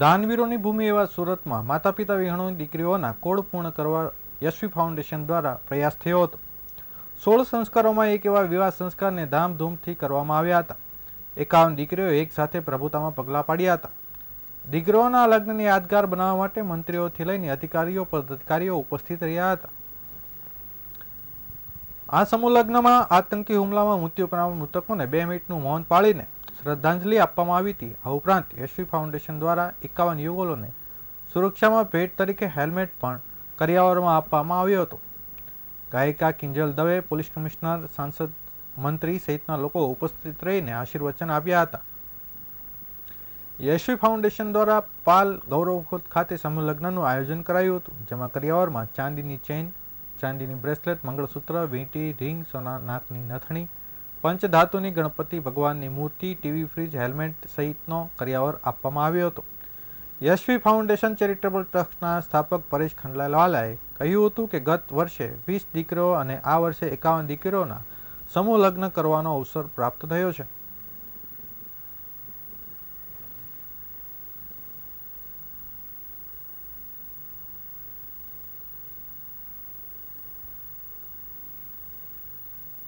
દાનવીરોની ભૂમિ એવા સુરતમાં માતા પિતા વિહોણી દીકરીઓના કોડ પૂર્ણ કરવા યશવી ફાઉન્ડેશન દ્વારા પ્રયાસ થયો હતો. સોળ સંસ્કારોમાં એક એવા વિવાહ સંસ્કારને ધામધૂમથી કરવામાં આવ્યા હતા. એકાવન દીકરીઓ એક સાથે પ્રભુતામાં પગલાં પાડ્યા હતા. દીકરીઓના લગ્નને યાદગાર બનાવવા માટે મંત્રીઓથી લઈને અધિકારીઓ, પદાધિકારીઓ ઉપસ્થિત રહ્યા હતા. આ સમૂહ લગ્નમાં આતંકી હુમલામાં મૃત્યુ પામેલા મૃતકોને બે મિનિટનું મૌન પાળીને શ્રદ્ધાંજલિ આપવામાં આવી હતી. આ ઉપરાંત યશવી ફાઉન્ડેશન દ્વારા એકાવન યુગલોને સુરક્ષામાં ભેટ તરીકે હેલ્મેટ પણ કરિયાવરમાં આપવામાં આવ્યો હતો. ગાયિકા કિંજલ દવે પોલીસ કમિશનર, સાંસદ, મંત્રી સહિતના લોકો ઉપસ્થિત રહીને આશીર્વચન આપ્યા હતા. યશવી ફાઉન્ડેશન દ્વારા પાલ ગૌરવ ખાતે સમૂહ લગ્નનું આયોજન કરાયું હતું, જેમાં કરિયાવરમાં ચાંદીની ચેઇન, ચાંદીની બ્રેસલેટ, મંગળસૂત્ર, વીંટી, રિંગ, સોના નાકની નથણી પંચધાતુની ગણપતિ ભગવાનની મૂર્તિ, ટીવી, ફ્રીજ, હેલ્મેટ સહિતનો કર્યાવર આપવામાં આવ્યો હતો. યશવી ફાઉન્ડેશન ચેરિટેબલ ટ્રસ્ટના સ્થાપક પરેશ ખંડલાવાલાએ કહ્યું હતું કે ગત વર્ષે વીસ દીકરીઓ અને આ વર્ષે એકાવન દીકરીઓના સમૂહ લગ્ન કરવાનો અવસર પ્રાપ્ત થયો છે.